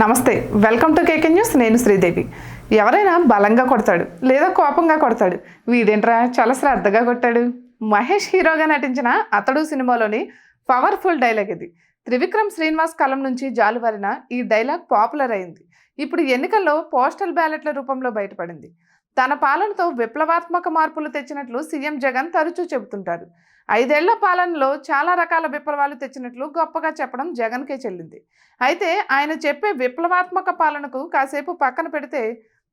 నమస్తే welcome to KK news. నేను శ్రీదేవి. ఎవరైనా బలంగా కొడతాడు లేదా కోపంగా కొడతాడు వీడేంట్రా చాలా శ్రద్ధగా కొట్టాడు? మహేష్ హీరోగా నటించిన అతడు సినిమాలోని పవర్ఫుల్ డైలాగ్ ఇది. త్రివిక్రమ్ శ్రీనివాస్ కలం నుంచి జాలువారిన ఈ డైలాగ్ పాపులర్ అయింది. ఇప్పుడు ఎన్నికల్లో పోస్టల్ బ్యాలెట్ల రూపంలో బయటపడింది. తన పాలనతో విప్లవాత్మక మార్పులు తెచ్చినట్లు సీఎం జగన్ తరచూ చెబుతుంటారు. ఐదేళ్ళ పాలనలో చాలా రకాల విప్లవాలు తెచ్చినట్లు గొప్పగా చెప్పడం జగన్కే చెల్లింది. అయితే ఆయన చెప్పే విప్లవాత్మక పాలనకు కాసేపు పక్కన పెడితే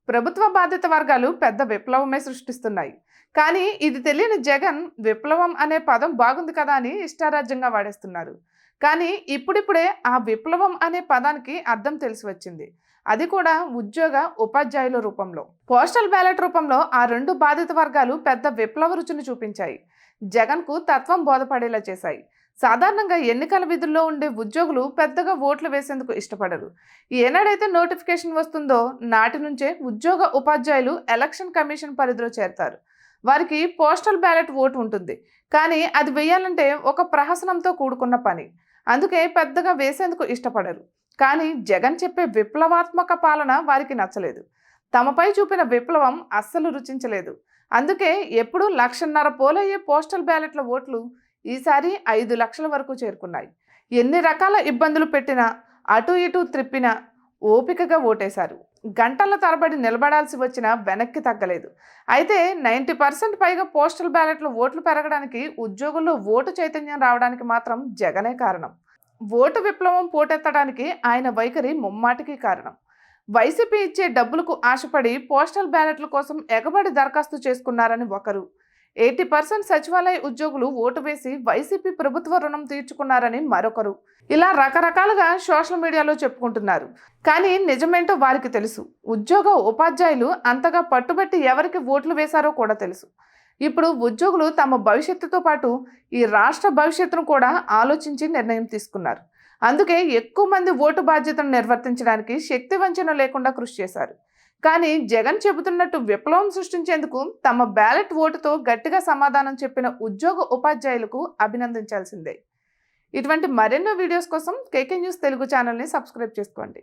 ప్రభుత్వ బాధిత వర్గాలు పెద్ద విప్లవమే సృష్టిస్తున్నాయి. కానీ ఇది తెలియని జగన్ విప్లవం అనే పదం బాగుంది కదా అని ఇష్టారాజ్యంగా వాడేస్తున్నారు. కానీ ఇప్పుడిప్పుడే ఆ విప్లవం అనే పదానికి అర్థం తెలిసి వచ్చింది. అది కూడా ఉద్యోగ ఉపాధ్యాయుల రూపంలో. పోస్టల్ బ్యాలెట్ రూపంలో ఆ రెండు బాధిత వర్గాలు పెద్ద విప్లవ రుచిని చూపించాయి. జగన్కు తత్వం బోధపడేలా చేశాయి. సాధారణంగా ఎన్నికల విధుల్లో ఉండే ఉద్యోగులు పెద్దగా ఓట్లు వేసేందుకు ఇష్టపడరు. ఏనాడైతే నోటిఫికేషన్ వస్తుందో నాటి నుంచే ఉద్యోగ ఉపాధ్యాయులు ఎలక్షన్ కమిషన్ పరిధిలో చేరతారు. వారికి పోస్టల్ బ్యాలెట్ ఓటు ఉంటుంది. కానీ అది వేయాలంటే ఒక ప్రహసనంతో కూడుకున్న పని. అందుకే పెద్దగా వేసేందుకు ఇష్టపడరు. కానీ జగన్ చెప్పే విప్లవాత్మక పాలన వారికి నచ్చలేదు. తమపై చూపిన విప్లవం అస్సలు రుచించలేదు. అందుకే ఎప్పుడూ లక్షన్నర పోలయ్యే పోస్టల్ బ్యాలెట్ల ఓట్లు ఈసారి ఐదు లక్షల వరకు చేరుకున్నాయి. ఎన్ని రకాల ఇబ్బందులు పెట్టినా అటు ఇటు త్రిప్పినా ఓపికగా ఓటేశారు. గంటల తరబడి నిలబడాల్సి వచ్చినా వెనక్కి తగ్గలేదు. అయితే నైంటీ పర్సెంట్ పైగా పోస్టల్ బ్యాలెట్లు ఓట్లు పెరగడానికి ఉద్యోగుల్లో ఓటు చైతన్యం రావడానికి మాత్రం జగనే కారణం. ఓటు విప్లవం పోటెత్తడానికి ఆయన వైఖరి ముమ్మాటికి కారణం. వైసీపీ ఇచ్చే డబ్బులకు ఆశపడి పోస్టల్ బ్యాలెట్ల కోసం ఎగబడి దరఖాస్తు చేసుకున్నారని ఒకరు. ఎయిటీ పర్సెంట్ సచివాలయ ఉద్యోగులు ఓటు వేసి వైసీపీ ప్రభుత్వ రుణం తీర్చుకున్నారని మరొకరు. ఇలా రకరకాలుగా సోషల్ మీడియాలో చెప్పుకుంటున్నారు. కానీ నిజమేంటో వారికి తెలుసు. ఉద్యోగ ఉపాధ్యాయులు అంతగా పట్టుబట్టి ఎవరికి ఓట్లు వేశారో కూడా తెలుసు. ఇప్పుడు ఉద్యోగులు తమ భవిష్యత్తుతో పాటు ఈ రాష్ట్ర భవిష్యత్తును కూడా ఆలోచించి నిర్ణయం తీసుకున్నారు. అందుకే ఎక్కువ మంది ఓటు బాధ్యతను నిర్వర్తించడానికి శక్తి వంచన లేకుండా కృషి చేశారు. కానీ జగన్ చెబుతున్నట్టు విప్లవం సృష్టించేందుకు తమ బ్యాలెట్ ఓటుతో గట్టిగా సమాధానం చెప్పిన ఉద్యోగ ఉపాధ్యాయులకు అభినందించాల్సిందే. ఇటువంటి మరెన్నో వీడియోస్ కోసం కేకే న్యూస్ తెలుగు ఛానల్ని సబ్స్క్రైబ్ చేసుకోండి.